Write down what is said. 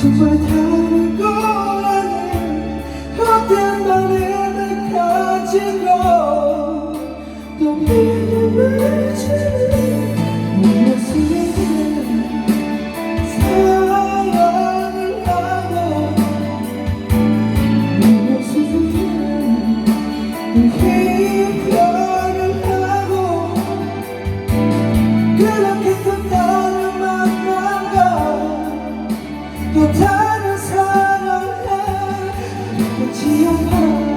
정말 다를 거라는 헛된 말을 가지고 또 믿음을 주는 내 모습에 사랑을 하고 내 모습에 희열을 하고 그렇게 또 다른 사랑해 지옥